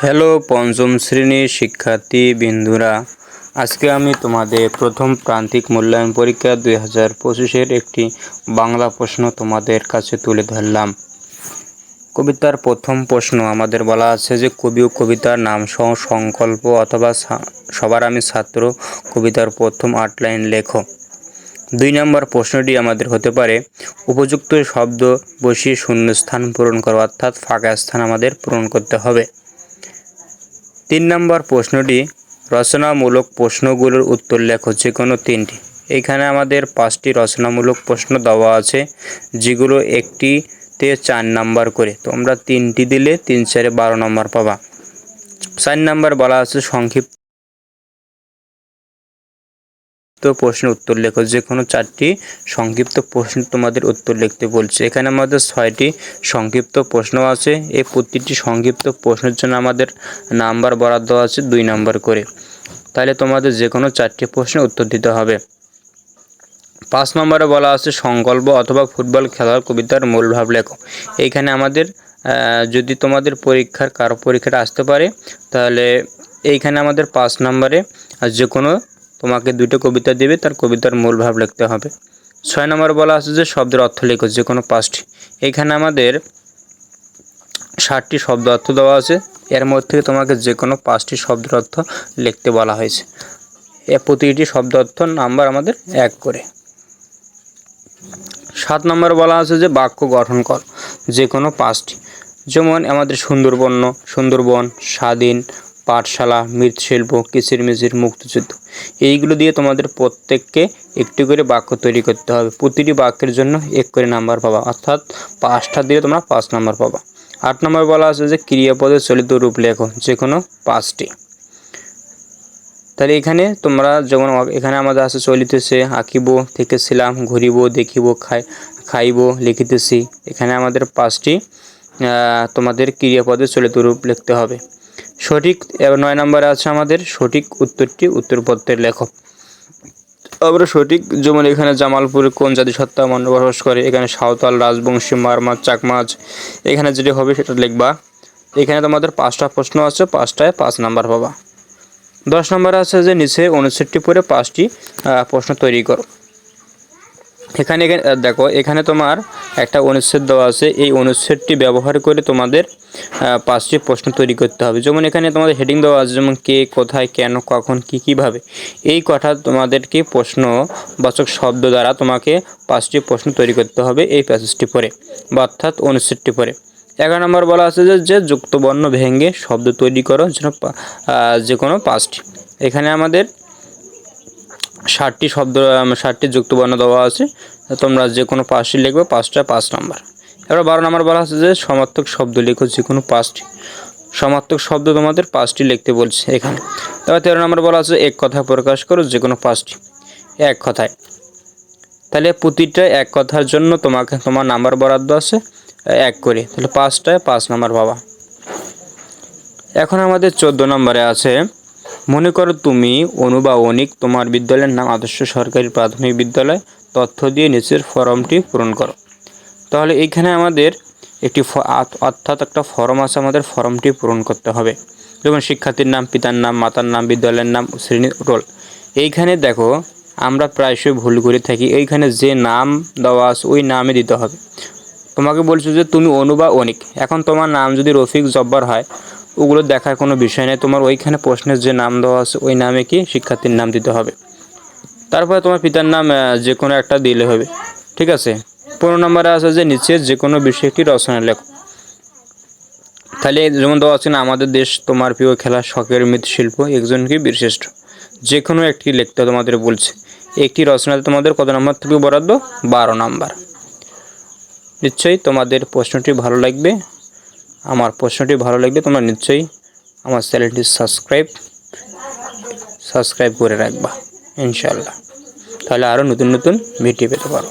Hello পঞ্চম শ্রেণির শিক্ষার্থী বিন্দুরা। আজকে আমি তোমাদের প্রথম প্রান্তিক মূল্যায়ন পরীক্ষা দুই হাজার পঁচিশের একটি বাংলা প্রশ্ন তোমাদের কাছে তুলে ধরলাম। কবিতার প্রথম প্রশ্ন আমাদের বলা আছে যে, কবি ও কবিতার নাম সহ সংকল্প অথবা সবার আমি ছাত্র, কবিতার প্রথম আট লাইন লেখো। দুই নম্বর প্রশ্নটি আমাদের হতে পারে। উপযুক্ত শব্দ বসিয়ে শূন্য স্থান পূরণ করো, অর্থাৎ ফাঁকা স্থান আমাদের পূরণ করতে হবে। তিন নম্বর প্রশ্নটি, রচনামূলক প্রশ্নগুলোর উত্তর লেখো যে কোনো তিনটি। এখানে আমাদের পাঁচটি রচনামূলক প্রশ্ন দেওয়া আছে, যেগুলো একটিতে চার নাম্বার করে। তোমরা তিনটি দিলে তিন চারে বারো নম্বর পাবা। চার নাম্বার বলা আছে, সংক্ষিপ্ত প্রশ্নের উত্তর লেখো। যে কোনো চারটি সংক্ষিপ্ত প্রশ্ন তোমাদের উত্তর লিখতে বলছে। এখানে আমাদের ছয়টি সংক্ষিপ্ত প্রশ্ন আছে। এই প্রতিটি সংক্ষিপ্ত প্রশ্নের জন্য আমাদের নাম্বার বরাদ্দ আছে দুই নাম্বার করে। তাহলে তোমাদের যে কোনো চারটি প্রশ্নের উত্তর দিতে হবে। পাঁচ নম্বরে বলা আছে, সংকল্প অথবা ফুটবল, খেলার কবিতার মূল ভাব লেখো। এইখানে আমাদের যদি তোমাদের পরীক্ষার, কারও পরীক্ষাটা আসতে পারে, তাহলে এইখানে আমাদের পাঁচ নম্বরে যে কোনো তোমাকে দুটো কবিতা দেবে, তার কবিতার মূল ভাব লিখতে হবে। ছয় নম্বর বলা আছে যে, শব্দের অর্থ লেখো, যে কোনো পাঁচটি। এইখানে আমাদের ষাটটি শব্দ অর্থ দেওয়া আছে। এর মধ্যে তোমাকে যে কোনো পাঁচটি শব্দের অর্থ লিখতে বলা হয়েছে। এ প্রতিটি শব্দ অর্থ নাম্বার আমাদের এক করে। সাত নম্বর বলা আছে যে, বাক্য গঠন কর, যে কোনো পাঁচটি। যেমন আমাদের সুন্দরবন সুন্দরবন, স্বাধীন পাঠশালা, মৃৎশিল্প কিচিরমিচির মুক্তিযুদ্ধ। এইগুলো দিয়ে তোমাদের প্রত্যেককে একটি করে বাক্য তৈরি করতে হবে। প্রতিটি বাক্যের জন্য এক করে নাম্বার পাবা। অর্থাৎ পাঁচটা দিয়ে তোমরা পাঁচ নাম্বার পাবা। আট নম্বর বলা আছে যে ক্রিয়াপদের চলিত রূপ লেখো যে কোনো পাঁচটি। তাহলে এখানে তোমরা যেমন এখানে আমাদের আছে চলিতেছে, আঁকিব, থেকেছিলাম, ঘুরিব, দেখিব, খাই খাইব, লিখিতেছি। এখানে আমাদের পাঁচটি তোমাদের ক্রিয়াপদে চলিত রূপ লিখতে হবে। সঠিক নয় নম্বরে আছে আমাদের সঠিক উত্তরটি উত্তরপত্রের লেখক। আমরা সঠিক, যেমন এখানে জামালপুরে কোন জাতিসত্তা মান্য বসবাস করে, এখানে সাঁওতাল, রাজবংশী মারমাছ চাকমাছ এখানে যেটা হবে সেটা লিখবা। এখানে তোমাদের পাঁচটা প্রশ্ন আছে, পাঁচটায় পাঁচ নাম্বার পাবা। দশ নম্বরে আছে যে নিচে অনুচ্ছেদটি পরে পাঁচটি প্রশ্ন তৈরি করো। এখানে দেখো, এখানে তোমার একটা অনুচ্ছেদ দেওয়া আছে। এই অনুচ্ছেদটি ব্যবহার করে তোমাদের পাঁচটি প্রশ্ন তৈরি করতে হবে। যেমন এখানে তোমাদের হেডিং দেওয়া আছে, যেমন কে, কোথায়, কেন, কখন, কি, কীভাবে। এই কথা তোমাদেরকে প্রশ্নবাচক শব্দ দ্বারা তোমাকে পাঁচটি প্রশ্ন তৈরি করতে হবে এই প্যাসেজটি পরে বা অর্থাৎ অনুচ্ছেদটি পরে এগারো নম্বর বলা আছে যে যে যুক্তবর্ণ ভেঙে শব্দ তৈরি করো যেন যে কোনো পাঁচটি। এখানে আমাদের ষাটটি শব্দ ষাটটি যুক্তবর্ণ দেওয়া আছে। তোমরা যে কোনো পাঁচটি লিখবে, পাঁচটা পাঁচ নম্বর। এবার বারো নম্বর বলা আছে যে, সমার্থক শব্দ লেখো যে কোনো পাঁচটি। সমার্থক শব্দ তোমাদের পাঁচটি লিখতে বলছে এখানে। তারপর তেরো নম্বর বলা আছে, এক কথা প্রকাশ করো যে কোনো পাঁচটি। এক কথায়। তাহলে প্রতিটা এক কথার জন্য তোমাকে, তোমার নাম্বার বরাদ্দ আছে, এক করে। তাহলে পাঁচটায় পাঁচ নাম্বার পাবা। এখন আমাদের চোদ্দ নম্বরে আছে মনে করো তুমি অনু অনিক তোমার বিদ্যালয়ের নাম আদর্শ সরকারি প্রাথমিক বিদ্যালয়, তথ্য দিয়ে নিচের ফর্মটি পূরণ করো। তাহলে এইখানে আমাদের একটি অর্থাৎ একটা ফর্ম আছে, আমাদের ফর্মটি পূরণ করতে হবে। যেমন শিক্ষার্থীর নাম, পিতার নাম, মাতার নাম, বিদ্যালয়ের নাম শ্রেণি রোল। এইখানে দেখো, আমরা প্রায়শই ভুল করে থাকি। এইখানে যে নাম দেওয়া আছে, ওই নামে দিতে হবে। তোমাকে বলছো যে তুমি অনু বা অনিক এখন তোমার নাম যদি রফিক জব্বার হয় ওগুলো দেখার কোনো বিষয় নেই। তোমার ওইখানে প্রশ্নের যে নাম দেওয়া আছে, ওই নামে কি শিক্ষার্থীর নাম দিতে হবে? তারপরে তোমার পিতার নাম যে কোনো একটা দিলে হবে। ঠিক আছে? পনেরো নম্বরে আছে যে, নিচে যে কোনো বিষয়ে একটি রচনা লেখো। তাহলে যেমন দেওয়া আছে না, আমাদের দেশ তোমার প্রিয় খেলা, শখের মৃৎশিল্প একজনকে বীরশ্রেষ্ঠ? যে কোনো একটি লিখতে তোমাদের বলছে। একটি রচনাতে তোমাদের কত নম্বর থেকে বরাদ্দ? বারো নম্বর। নিশ্চয়ই তোমাদের প্রশ্নটি ভালো লাগবে। আমার প্রশ্নটি ভালো লাগবে তোমরা নিশ্চয়ই আমার চ্যানেলটি সাবস্ক্রাইব সাবস্ক্রাইব করে রাখবা ইনশাল্লাহ তাহলে আরও নতুন নতুন ভিডিও পেতে পারো।